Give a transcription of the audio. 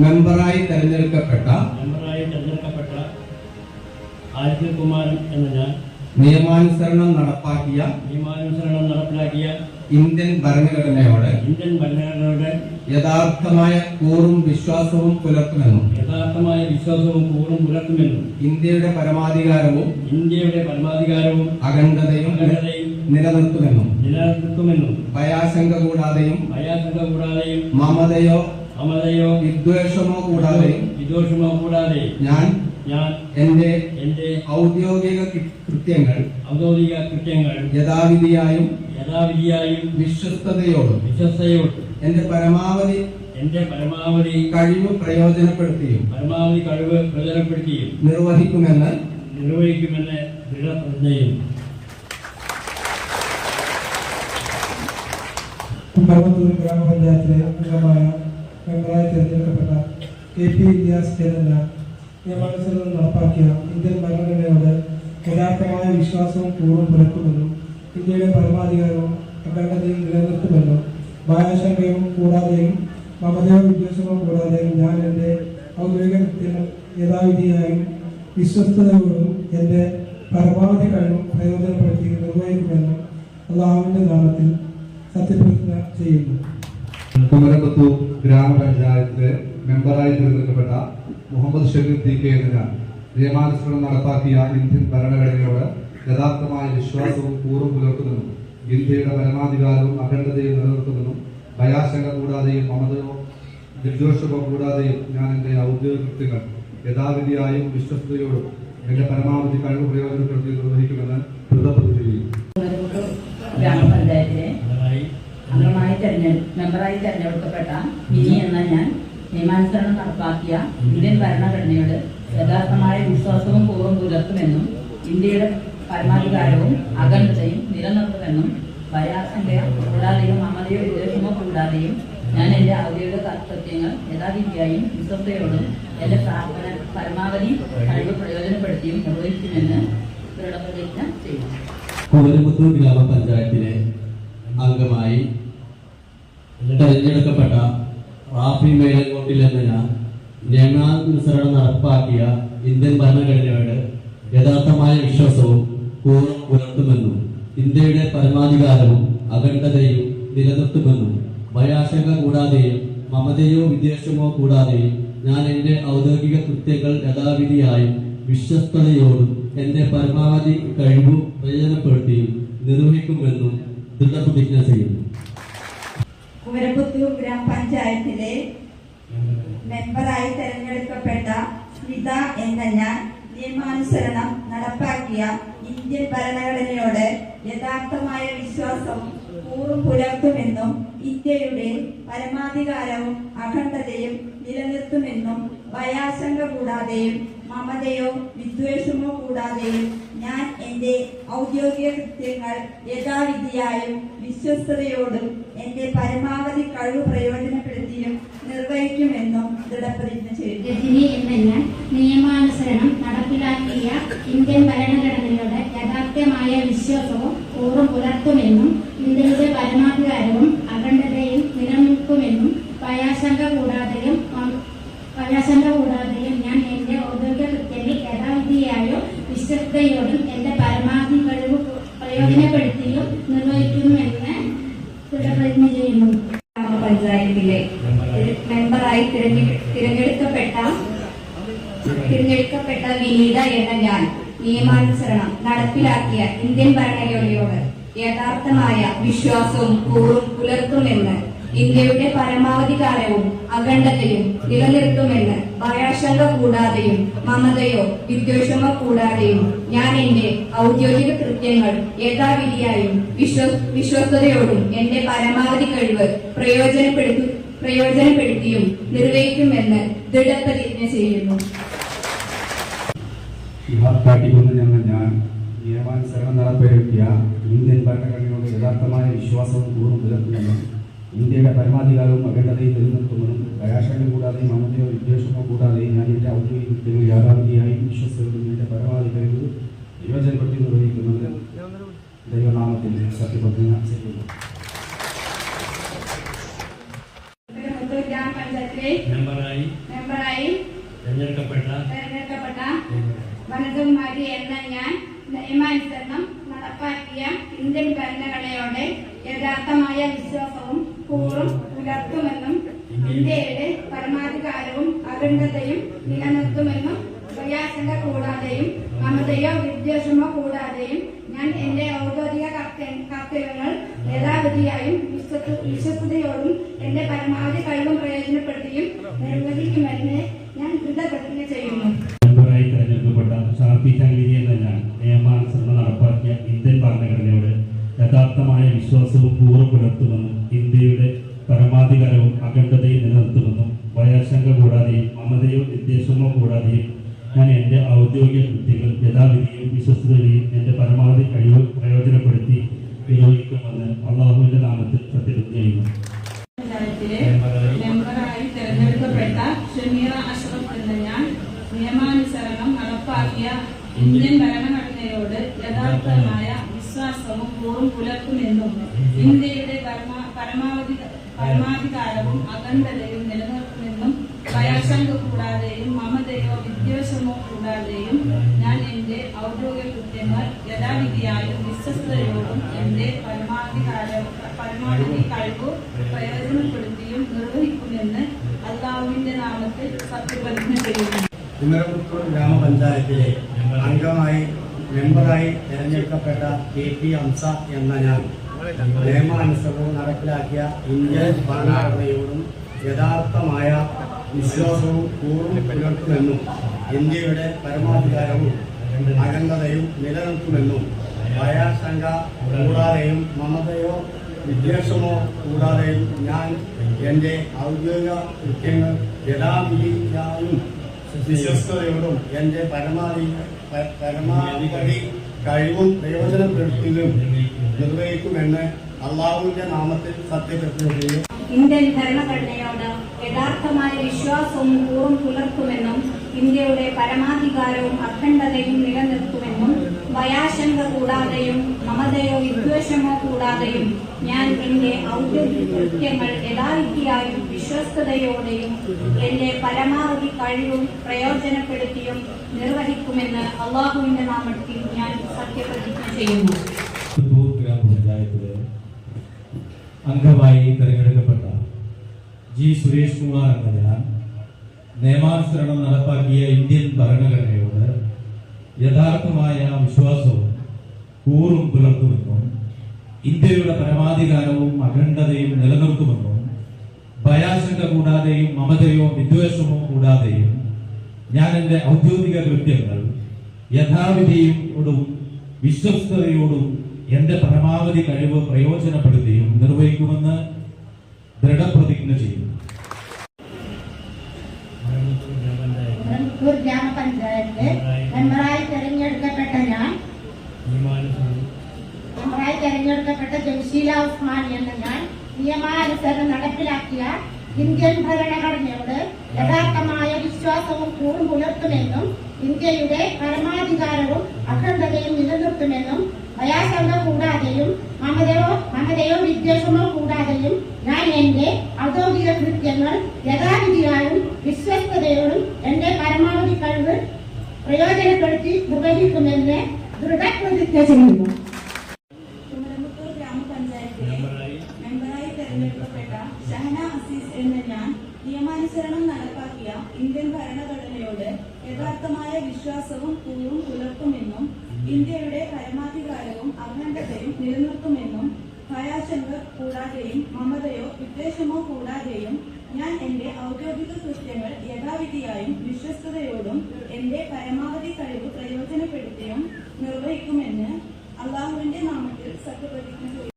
മെമ്പറായി തെരഞ്ഞെടുക്കപ്പെട്ട മെമ്പറായി തെരഞ്ഞെടുക്കപ്പെട്ട ആദിത്യ കുമാരൻ എന്ന ഞാൻ നിയമാനുസരണം നടപ്പാക്കിയ നിയമാനുസരണം നടപ്പിലാക്കിയ ഇന്ത്യൻ ഭരണഘടനയോട് ഇന്ത്യൻ ഭരണഘടനയുടെ യഥാർത്ഥമായ കൂറും വിശ്വാസവും പുലർത്തുമെന്നും യഥാർത്ഥമായ വിശ്വാസവും കൂറും പുലർത്തുമെന്നും ഇന്ത്യയുടെ പരമാധികാരവും ഇന്ത്യയുടെ പരമാധികാരവും അഖണ്ഡതയും അഖണ്ഡതയും നിലനിർത്തുമെന്നും നിലനിർത്തുമെന്നും ഭയാശങ്ക കൂടാതെയും ഭയാശങ്ക കൂടാതെയും മമതയോ മമതയോ വിദ്വേഷമോ കൂടാതെ വിദ്വേഷമോ കൂടാതെ ഞാൻ ഞാൻ എന്റെ എന്റെ ഔദ്യോഗിക കൃത്യങ്ങൾ ഔദ്യോഗിക കൃത്യങ്ങൾ യഥാവിധിയായും യഥാവിധിയായും വിശ്വസ്തയോടും വിശ്വസ്തയോടും എന്റെ പരമാവധി എന്റെ പരമാവധി കഴിവ് പ്രയോജനപ്പെടുത്തിയും പരമാവധി കഴിവ് പ്രയോജനപ്പെടുത്തിയും നിർവഹിക്കുമെന്ന് നിർവഹിക്കുമെന്ന് ദൃഢപ്രതിജ്ഞ പരമത്തൂർ ഗ്രാമപഞ്ചായത്തിലെ അംഗമായ മെമ്പറായി തിരഞ്ഞെടുക്കപ്പെട്ട കെ പി ഇലിയാസ് എന്ന ഞാൻ നിയമാനുസരണം നടപ്പാക്കിയ ഇന്ത്യൻ ഭരണഘടനയോട് യഥാർത്ഥമായ വിശ്വാസവും പൂർവം പുലർത്തുമെന്നും ഇന്ത്യയുടെ പരമാധികാരവും അഖണ്ഡതയും നിലനിർത്തുമെന്നും ഭയാശങ്കയും കൂടാതെയും മമതയോ വിദ്വേഷമോ കൂടാതെയും ഞാൻ എന്റെ ഔദ്യോഗിക യഥാവിധിയായും വിശ്വസ്തയോടും എന്റെ പരമാവധി കഴിവും പ്രയോജനപ്പെടുത്തി നിർവഹിക്കുമെന്നും അള്ളാഹുവിന്റെ നാമത്തിൽ സത്യപ്രതിജ്ഞ ചെയ്യുന്നു. കുമരപത്തൂർ ഗ്രാമപഞ്ചായത്തിലെ മെമ്പറായി തിരഞ്ഞെടുക്കപ്പെട്ട മുഹമ്മദ് ഷെരീഫ് ടി കെ എന്നിനാണ് നിയമാനുസരണം നടപ്പാക്കിയ ഇന്ത്യൻ ഭരണഘടനയോട് യഥാർത്ഥമായ വിശ്വാസവും കൂറും പുലർത്തുമെന്നും ഇന്ത്യയുടെ പരമാധികാരവും അഖണ്ഡതയും നിലനിർത്തുമെന്നും ഭയാശങ്ക കൂടാതെയും മമതയോ വിദ്വേഷമോ കൂടാതെയും ഞാൻ എന്റെ ഔദ്യോഗിക കൃത്യങ്ങൾ യഥാവിധിയായും വിശ്വസ്തയോടും എന്റെ പരമാവധി കഴിവ് പ്രയോജനപ്പെടുത്തി നിർവഹിക്കുമെന്ന് ഗ്രാമപഞ്ചായത്തിലെ അംഗമായി തെരഞ്ഞെടുപ്പ് മെമ്പറായി തെരഞ്ഞെടുക്കപ്പെട്ട മിനി എന്ന ഞാൻ നിയമാനുസരണം നടപ്പാക്കിയ ഇന്ത്യൻ ഭരണഘടനയോട് യഥാർത്ഥമായ വിശ്വാസവും പൂർവം പുലർത്തുമെന്നും ഇന്ത്യയുടെ പരമാധികാരവും അഖണ്ഡതയും നിലനിർത്തുമെന്നും ഭയാശങ്കയോ കൂടാതെയും അമതയോ വിദ്വേഷമോ കൂടാതെയും ഞാൻ എന്റെ ഔദ്യോഗിക കർത്തവ്യങ്ങൾ യഥാവിധിയായും വിശ്വസ്തയോടും എന്റെ പ്രാർത്ഥന പരമാവധി കഴിവ് പ്രയോജനപ്പെടുത്തിയും നിർവഹിക്കുമെന്ന് ദൃഢപ്രതിജ്ഞ ചെയ്തു കുമരമുത്തൂർ ഗ്രാമപഞ്ചായത്തിലെ അംഗമായി തെരഞ്ഞെടുക്കപ്പെട്ട റാഫി മേലങ്കോട്ടിൽ എന്ന ഞാൻ നിയമാനുസരണം നടപ്പാക്കിയ ഇന്ത്യൻ ഭരണഘടനയോട് യഥാർത്ഥമായ വിശ്വാസവും കൂറും പുലർത്തുമെന്നും ഇന്ത്യയുടെ പരമാധികാരവും അഖണ്ഡതയും നിലനിർത്തുമെന്നും ഭയാശങ്ക കൂടാതെയും മമതയോ വിദ്വേഷമോ കൂടാതെയും ഞാൻ എന്റെ ഔദ്യോഗിക കൃത്യങ്ങൾ യഥാവിധിയായും വിശ്വസ്തയോടും എന്റെ പരമാവധി കഴിവ് പ്രയോജനപ്പെടുത്തിയും നിർവഹിക്കുമെന്നും ദൃഢപ്രതിജ്ഞ ചെയ്യുന്നു. കുമരപുത്തൂർ ഗ്രാമപഞ്ചായത്തിലെ മെമ്പറായി തെരഞ്ഞെടുക്കപ്പെട്ട സ്മിത എന്ന ഞാൻ നിയമാനുസരണം നടപ്പാക്കിയ ഇന്ത്യൻ ഭരണഘടനയോട് യഥാർത്ഥമായ വിശ്വാസവും കൂറും പുലർത്തുമെന്നും ഇന്ത്യയുടെ പരമാധികാരവും അഖണ്ഡതയും നിലനിർത്തുമെന്നും ഭയാശങ്ക കൂടാതെയും മമതയോ വിദ്വേഷമോ കൂടാതെയും ഞാൻ എന്റെ ഔദ്യോഗിക കൃത്യങ്ങൾ യഥാവിധിയായും വിശ്വസ്തയോടും എന്റെ പരമാവധി കഴിവ് പ്രയോജനപ്പെടുത്തിയും നിർവഹിക്കുമെന്നും ദൃഢപ്രതിജ്ഞ ചെയ്യുന്നു രജനി എന്ന ഞാൻ നിയമാനുസരണം നടപ്പിലാക്കിയ ഇന്ത്യൻ ഭരണഘടനയുടെ യഥാർത്ഥമായ വിശ്വാസവും പൂർവം പുലർത്തുമെന്നും ഇന്ത്യയുടെ പരമാധികാരവും അഖണ്ഡതയും നിലനിൽക്കുമെന്നും ഭയാശങ്ക കൂടാതെയും മ- ഭയാശങ്ക കൂടാതെയും ഞാൻ എന്റെ ഔദ്യോഗിക കൃത്യങ്ങൾ യഥാവിധിയായോ വിശ്വസ്തയോടും എന്റെ പരമാവധി കഴിവ് പ്രയോജനപ്പെടുത്തിയും നിർവഹിക്കുമെന്ന് ദൃഢപ്രതിജ്ഞ ചെയ്യുന്നു. ഗ്രാമപഞ്ചായത്തിലെ മെമ്പറായി തിരഞ്ഞെ- തിരഞ്ഞെടുക്കപ്പെട്ട തിരഞ്ഞെടുക്കപ്പെട്ട വിനീത എന്ന ഞാൻ നിയമാനുസരണം നടപ്പിലാക്കിയ ഇന്ത്യൻ ഭരണഘടനയോട് യഥാർത്ഥമായ വിശ്വാസവും കൂറും പുലർത്തുമെന്ന് ഇന്ത്യയുടെ പരമാവധികാരവും അഖണ്ഡതയും നിലനിർത്തുമെന്ന് ഭയാശങ്ക കൂടാതെയും മമതയോ വിദ്വേഷമോ കൂടാതെയും ഞാൻ എന്റെ ഔദ്യോഗിക കൃത്യങ്ങൾ യഥാവിധിയായും വിശ്വ വിശ്വസ്തയോടും എന്റെ പരമാവധി കഴിവ് പ്രയോജനപ്പെടുത്തു പ്രയോജനപ്പെടുത്തിയും നിർവഹിക്കുമെന്ന് ദൃഢപ്രതിജ്ഞ ചെയ്യുന്നു. നിയമാനുസരണം നടപ്പിലാക്കിയ ഇന്ത്യൻ യഥാർത്ഥമായ വിശ്വാസവും കൂറും ഇന്ത്യയുടെ പരമാധികാരവും അഖണ്ഡതയും നിലനിർത്തുമെന്നും കലാശങ്ങൾ കൂടാതെ മമതയോ വിദ്വേഷമോ കൂടാതെ ഞാൻ എന്റെ ഔദ്യോഗിക കൃത്യങ്ങൾ യാഥാർത്ഥിയായും വിശ്വസ്തയോടും എന്റെ പരമാവധി കഴിവ് പ്രയോജനപ്പെടുത്തി നിർവഹിക്കുന്നത് ദൈവനാമത്തിൽ സത്യപ്രതിജ്ഞ ചെയ്യുന്നു. മെമ്പറായി മെമ്പറായി തെരഞ്ഞെടുക്കപ്പെട്ട തെരഞ്ഞെടുക്കപ്പെട്ട വനജകുമാരി എന്ന ഞാൻ നിയമാനുസരണം നടപ്പാക്കിയ ഇന്ത്യൻ ഭരണഘടനയോടെ യഥാർത്ഥമായ വിശ്വാസവും കൂറും പുലർത്തുമെന്നും ഇന്ത്യയുടെ പരമാധികാരവും അഖണ്ഡതയും നിലനിർത്തുമെന്നും പ്രയാസങ്ങൾ കൂടാതെയും മമതയോ വിദ്വേഷമോ കൂടാതെയും ഞാൻ എന്റെ ഔദ്യോഗിക കർത്ത- കർത്തവ്യങ്ങൾ യഥാവിധിയായും വിശ്വസ്ത- വിശ്വസ്തയോടും എന്റെ പരമാവധി കഴിവും പ്രയോജനപ്പെടുത്തിയും നിർവഹിക്കുമെന്ന് ഞാൻ ദൃഢപ്രതിജ്ഞ ചെയ്യുന്നു. തെരഞ്ഞെടുക്കപ്പെട്ട ഷാഫി ചാലിനി തന്നെയാണ് നിയമാനുസരണം നടപ്പാക്കിയ ഇന്ത്യൻ ഭരണഘടനയോട് യഥാർത്ഥമായ വിശ്വാസവും പൂർവം പുലർത്തുമെന്നും ഇന്ത്യയുടെ പരമാധികാരവും അഖണ്ഡതയും നിലനിർത്തുമെന്നും ഭയാശങ്ക കൂടാതെയും മമതയോ വിദ്വേഷമോ കൂടാതെയും ഞാൻ എന്റെ ഔദ്യോഗിക കൃത്യങ്ങൾ യഥാവിധിയും വിശ്വസ്തതയും എന്റെ പരമാവധി കഴിവ് പ്രയോജനപ്പെടുത്തി നിർവഹിക്കുമെന്ന് അള്ളാഹുവിന്റെ നാമത്തിൽ സത്യപ്രതിജ്ഞ ചെയ്യുന്നു. ഷമീറ അഷ്റഫ് നിയമാനുസരണം നടപ്പാക്കിയ ഇന്ത്യൻ ഭരണഘടനയോട് യഥാർത്ഥമായ വിശ്വാസവും കൂറും പുലർത്തുമെന്നും ഇന്ത്യയുടെ പരമാ- പരമാവധി പരമാധികാരവും അഖണ്ഡതയും നിലനിർത്തുമെന്നും ഭയാശങ്ക കൂടാതെയും മമതയോ വിദ്വേഷമോ കൂടാതെയും ഞാൻ എന്റെ ഔദ്യോഗിക കൃത്യങ്ങൾ യഥാവിധിയായും വിശ്വസ്തയോടും എന്റെ പരമാധികാര പരമാവധി കഴിവ് പ്രയോജനപ്പെടുത്തിയും നിർവഹിക്കുമെന്ന് അള്ളാഹുവിന്റെ നാമത്തിൽ സത്യപ്രതിജ്ഞ ചെയ്യുന്നു. കുമരപുത്തൂർ ഗ്രാമപഞ്ചായത്തിലെ അംഗമായി മെമ്പറായി തെരഞ്ഞെടുക്കപ്പെട്ട കെ പി ഹംസ എന്ന ഞാൻ നിയമാനുസൃതവും നടപ്പിലാക്കിയ ഇന്ത്യൻ ഭരണഘടനയോടും യഥാർത്ഥമായ വിശ്വാസവും കൂറും പുലർത്തുമെന്നും ഇന്ത്യയുടെ പരമാധികാരവും അഖണ്ഡതയും നിലനിർത്തുമെന്നും ഭയാശങ്ക കൂടാതെയും മമതയോ വിദ്വേഷമോ കൂടാതെയും ഞാൻ എന്റെ ഔദ്യോഗിക കൃത്യങ്ങൾ യഥാവിധിയായും വിശ്വസ്തയോടും എന്റെ പരമാധി പരമാധികാരി കഴിവും പ്രയോജനപ്പെടുത്തുകയും നിർവഹിക്കുമെന്ന് അള്ളാഹുവിന്റെ നാമത്തിൽ സത്യപ്രതിജ്ഞ ഇന്ത്യൻ ഭരണഘടനയോട് യഥാർത്ഥമായ വിശ്വാസവും കൂറും പുലർത്തുമെന്നും ഇന്ത്യയുടെ പരമാധികാരവും അഖണ്ഡതയും നിലനിർത്തുമെന്നും ഭയാശങ്ക കൂടാതെയും മമതയോ വിദ്വേഷമോ കൂടാതെയും ഞാൻ എന്റെ ഔദ്യോഗിക കൃത്യങ്ങൾ യഥാവിധിയായും വിശ്വസ്തയോടെയും എന്റെ പരമാവധി കഴിവും പ്രയോജനപ്പെടുത്തിയും നിർവഹിക്കുമെന്ന് അള്ളാഹുവിന്റെ നാമത്തിൽ ഞാൻ സത്യപ്രതിജ്ഞ ചെയ്യുന്നു. അംഗമായി തെരഞ്ഞെടുക്കപ്പെട്ട ജി സുരേഷ് കുമാർ എന്ന ഞാൻ നിയമാനുസരണം നടപ്പാക്കിയ ഇന്ത്യൻ ഭരണഘടനയോട് യഥാർത്ഥമായ ആ വിശ്വാസവും കൂറും പുലർത്തുമെന്നും ഇന്ത്യയുടെ പരമാധികാരവും അഖണ്ഡതയും നിലനിർത്തുമെന്നും ഭയാശങ്ക കൂടാതെയും മമതയോ വിദ്വേഷമോ കൂടാതെയും ഞാൻ എന്റെ ഔദ്യോഗിക കൃത്യങ്ങൾ യഥാവിധിയോടും വിശ്വസ്തയോടും എന്റെ പരമാവധി കഴിവ് പ്രയോജനപ്പെടുത്തിയും നിർവഹിക്കുമെന്ന് ദൃഢപ്രതിജ്ഞ ചെയ്യുന്നു. പുറംപൂർ ഗ്രാമപഞ്ചായത്ത് മെമ്പറായി തെരഞ്ഞെടുക്കപ്പെട്ട ഞാൻ മെമ്പറായി തെരഞ്ഞെടുക്കപ്പെട്ട ജംഷീല ഉസ്മാൻ എന്ന ഞാൻ നിയമാനുസരണം നടപ്പിലാക്കിയ ഇന്ത്യൻ ഭരണഘടനയോട് യഥാർത്ഥമായ വിശ്വാസവും കൂറും പുലർത്തുമെന്നും ഇന്ത്യയുടെ പരമാധികാരവും അഖണ്ഡതയും നിലനിർത്തുമെന്നും ഭയാശങ്ക കൂടാതെയും മമതയോ മമതയോ വിദ്വേഷമോ കൂടാതെയും ഞാൻ എന്റെ ഔദ്യോഗിക കൃത്യങ്ങൾ യഥാവിധിയായും വിശ്വസ്തയോടും എന്റെ പരമാവധി കഴിവ് പ്രയോജനപ്പെടുത്തി നിർവഹിക്കുമെന്ന് ദൃഢപ്രതിജ്ഞ ചെയ്യുന്നു കുമരമ്പത്തൂർ ഗ്രാമപഞ്ചായത്തിലെ മെമ്പറായി തെരഞ്ഞെടുക്കപ്പെട്ട ഷഹന അസീസ് എന്ന ഞാൻ നിയമാനുസരണം നടപ്പാക്കിയ ഇന്ത്യൻ ഭരണഘടനയോട് യഥാർത്ഥമായ വിശ്വാസവും കൂറും പുലർത്തുമെന്നും ഇന്ത്യയുടെ പരമാധികാരവും അഖണ്ഡതയും നിലനിർത്തുമെന്നും ഭയാശങ്ക കൂടാതെയും മമതയോ വിദ്വേഷമോ കൂടാതെയും ഞാൻ എന്റെ ഔദ്യോഗിക കൃത്യങ്ങൾ യഥാവിധിയായും വിശ്വസ്തയോടും എന്റെ പരമാവധി കഴിവ് പ്രയോജനപ്പെടുത്തിയും നിർവഹിക്കുമെന്ന് അള്ളാഹുവിന്റെ നാമത്തിൽ സത്യപ്രതിജ്ഞ